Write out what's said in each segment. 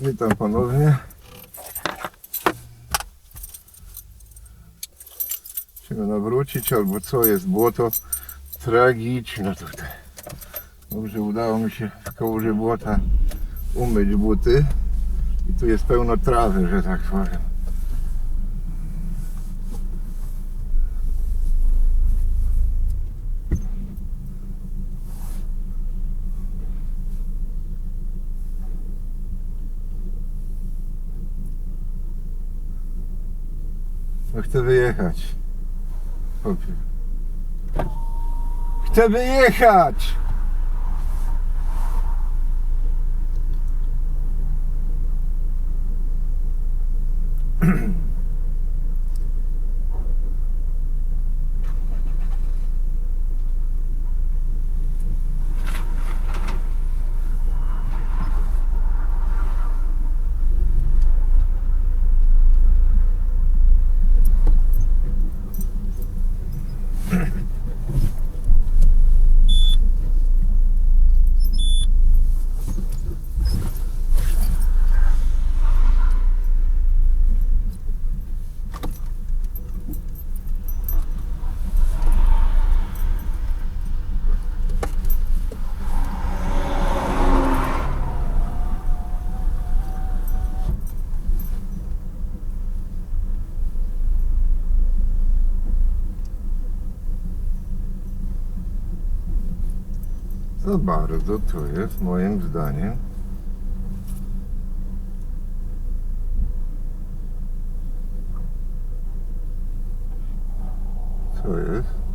Witam ponownie. Musimy nawrócić albo co jest błoto tragiczne tutaj. Dobrze udało mi się w kołurze błota umyć buty i tu jest pełno trawy, że tak powiem. Chcę wyjechać. Chcę wyjechać! Za bardzo to jest moim zdaniem Co jest?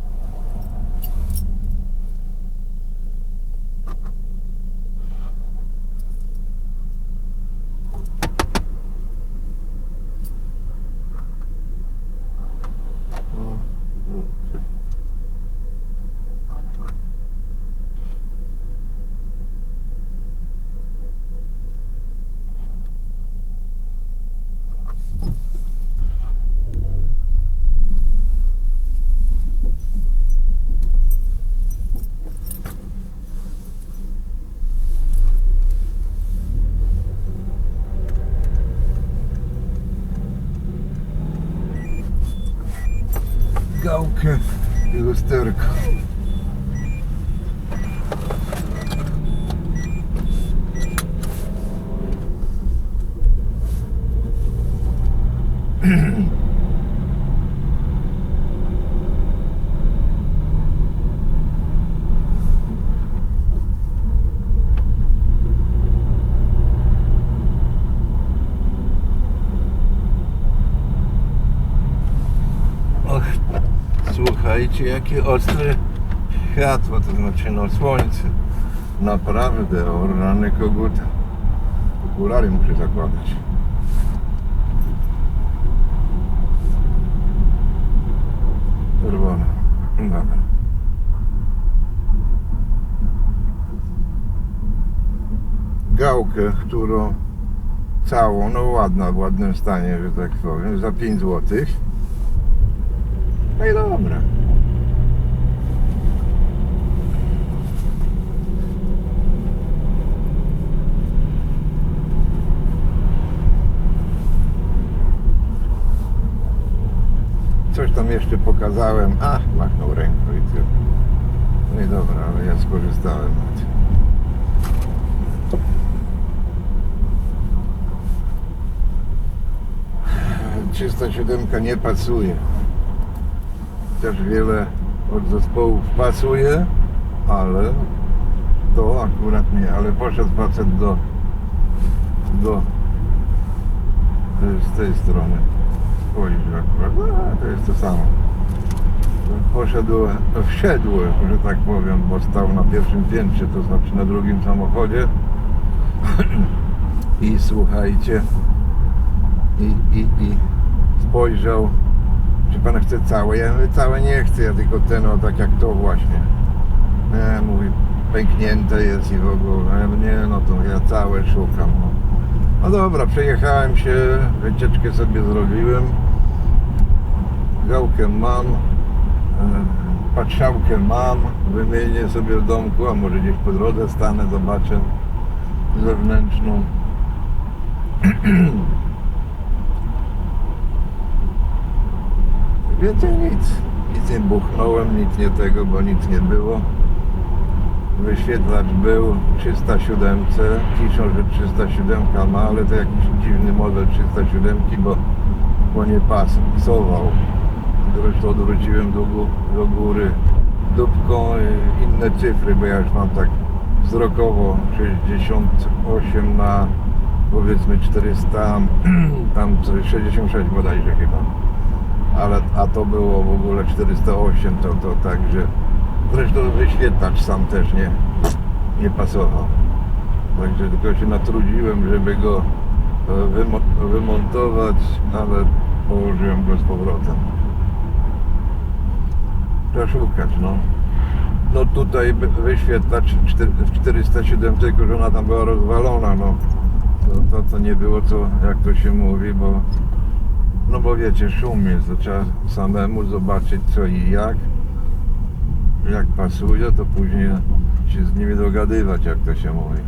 Gałkę i lusterko. Słuchajcie, jakie ostre światło, to znaczy no słońce. Naprawdę, o rany koguta. Okulary muszę zakładać. Czerwone. Dobra. Gałkę, którą całą, no ładna, w ładnym stanie, że tak powiem, za 5 złotych. No i dobra. Coś tam jeszcze pokazałem. A, machnął ręką i tyle. No i dobra, ale ja skorzystałem na tym. Trzysta siódemka nie pasuje też wiele od zespołów pasuje, ale to akurat nie, ale poszedł facet do do z tej strony spojrzeć akurat, a, to jest to samo poszedł, wszedł, że tak powiem, bo stał na pierwszym piętrze, to znaczy na drugim samochodzie i słuchajcie i, i, i spojrzał czy pan chce całe? Ja mówię, całe nie chcę, ja tylko ten, o tak jak to właśnie. Nie, mówi, pęknięte jest i w ogóle. Ja mówię, nie, no to ja całe szukam. No, no dobra, przejechałem się, wycieczkę sobie zrobiłem. Gałkę mam, e, patrzałkę mam, wymienię sobie w domku, a może gdzieś po drodze stanę, zobaczę zewnętrzną. Więcej nic. Nic nie buchnąłem, nic nie tego, bo nic nie było. Wyświetlacz był 307, piszą, że 307 ma, ale to jakiś dziwny model 307, bo, bo nie pasował. Zresztą odwróciłem do, do góry dupką inne cyfry, bo ja już mam tak wzrokowo 68 na powiedzmy 400, tam coś 66 bodajże chyba. Ale, a to było w ogóle 408, to, to także zresztą wyświetlacz sam też nie, nie pasował. Także tylko się natrudziłem, żeby go e, wymo- wymontować, ale położyłem go z powrotem. Trzeba szukać, no. No tutaj wyświetlacz czter- w 407, tylko że ona tam była rozwalona, no. To, to, to nie było co, jak to się mówi, bo no bo wiecie, szum jest, to trzeba samemu zobaczyć co i jak. Jak pasuje, to później się z nimi dogadywać, jak to się mówi.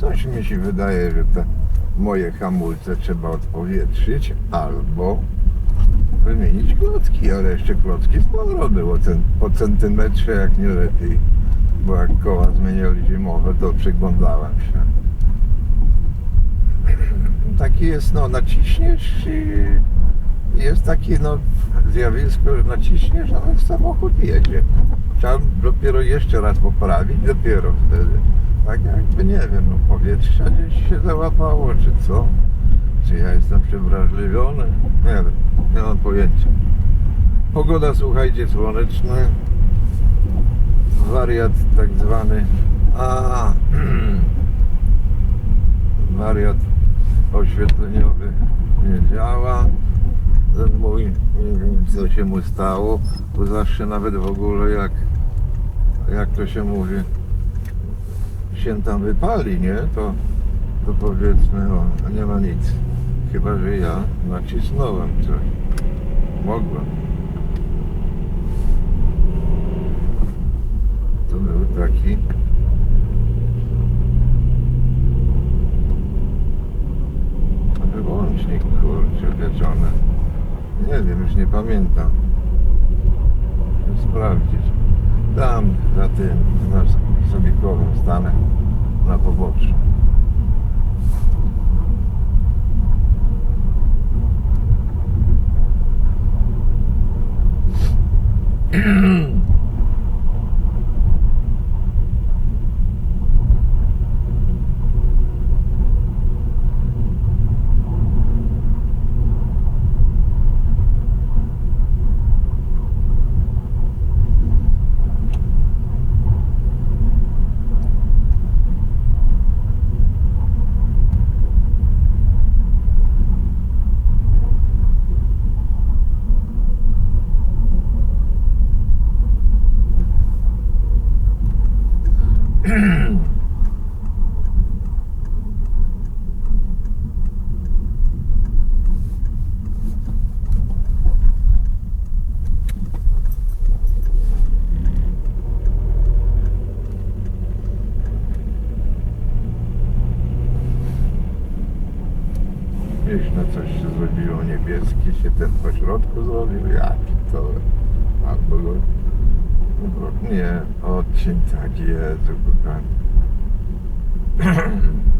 Coś mi się wydaje, że te moje hamulce trzeba odpowietrzyć albo wymienić klocki, ale jeszcze klocki sporo było po centymetrze, jak nie lepiej. Bo jak koła zmieniali zimowe, to przyglądałem się. Taki jest, no naciśniesz i jest takie no zjawisko, że naciśniesz, a ten samochód jedzie. Trzeba dopiero jeszcze raz poprawić, dopiero wtedy. Tak jakby nie wiem, no powietrze gdzieś się załapało, czy co? Czy ja jestem przewrażliwiony? Nie wiem, nie mam pojęcia. Pogoda, słuchajcie, słoneczna. Wariat tak zwany. A, wariat oświetleniowy nie działa. Ten mój, nie wiem co się mu stało, bo zawsze nawet w ogóle jak, jak to się mówi, się tam wypali, nie? To, to powiedzmy, o, nie ma nic. Chyba, że ja nacisnąłem coś. Mogłem. To był taki wyłącznik, kurczę, pieczony. Nie wiem, już nie pamiętam. Sprawdzić. Tam za tym, na Sobikowym stanę na poboczu. Mm-hmm. Gdzieś na coś się zrobiło niebieski, się ten po środku zrobił, ja pitole. Albo go... no, Nie, odcień tak, Jezu, kochany.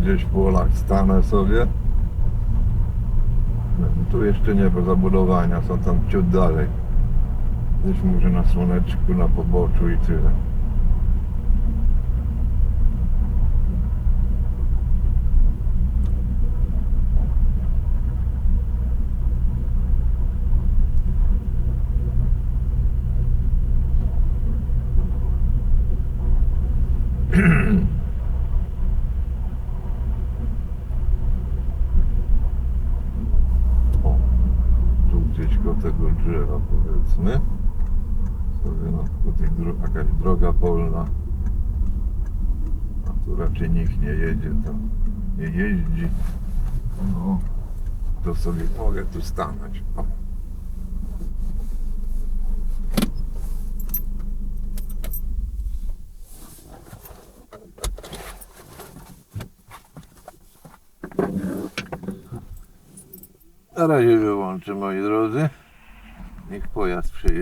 gdzieś w polach stanę sobie. Tu jeszcze nie, bo zabudowania są tam ciut dalej. Gdzieś może na słoneczku, na poboczu i tyle. O, tu gdzieś koło tego drzewa powiedzmy. Sobie no, tej dro- jakaś droga polna. A tu raczej nikt nie jedzie, tam nie jeździ. No, to sobie mogę tu stanąć. O. Na razie wyłączę moi drodzy. Niech pojazd przejedzie.